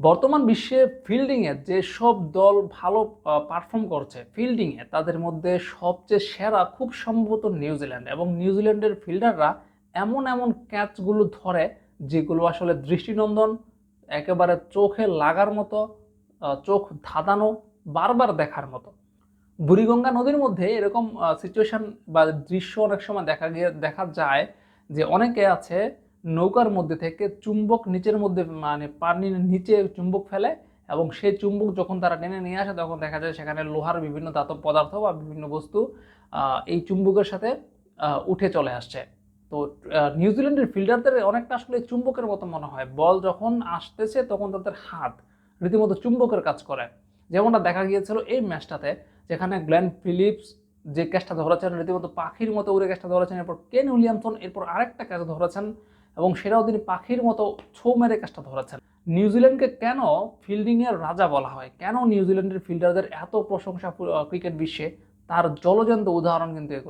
বর্তমান বিশ্বে ফিল্ডিংয়ে যেসব দল ভালো পারফর্ম করছে ফিল্ডিংয়ে তাদের মধ্যে সবচেয়ে সেরা খুব সম্ভবত নিউজিল্যান্ড এবং নিউজিল্যান্ডের ফিল্ডাররা এমন এমন ক্যাচগুলো ধরে যেগুলো আসলে দৃষ্টিনন্দন, একেবারে চোখে লাগার মতো চোখ ধাঁধানো বারবার দেখার মতো। বুড়িগঙ্গা নদীর মধ্যে এরকম সিচুয়েশন বা দৃশ্য অনেক সময় দেখা গিয়ে, দেখা যায় যে অনেকে আছে নৌকার মধ্যে থেকে চুম্বক নিচের মধ্যে মানে পানির নিচে চুম্বক ফেলে এবং সেই চুম্বক যখন তারা টেনে নিয়ে আসে, তখন দেখা যায় সেখানে লোহার বিভিন্ন ধাতব পদার্থ বা বিভিন্ন বস্তু এই চুম্বকের সাথে উঠে চলে আসছে। তো নিউজিল্যান্ডের ফিল্ডারদের অনেকটা আসলে চুম্বকের মতো মনে হয়। বল যখন আসতেছে, তখন তাদের হাত রীতিমতো চুম্বকের কাজ করে। যেমনটা দেখা গিয়েছিল এই ম্যাচটাতে, যেখানে গ্লেন ফিলিপস যে ক্যাচটা ধরেছেন, রীতিমতো পাখির মতো উড়ে ক্যাচটা ধরেছেন, এরপর কেন উইলিয়ামসন, এরপর আরেকটা ক্যাচ ধরেছেন এবং সেটাও তিনি পাখির মতো ছৌ মেরে কাজটা ধরেছেন। নিউজিল্যান্ডকে কেন ফিল্ডিংয়ের রাজা বলা হয়? কেন নিউজিল্যান্ডের ফিল্ডারদের এত প্রশংসা ক্রিকেট বিশ্বে? তার জলজন্ত উদাহরণ কিন্তু এগুলো।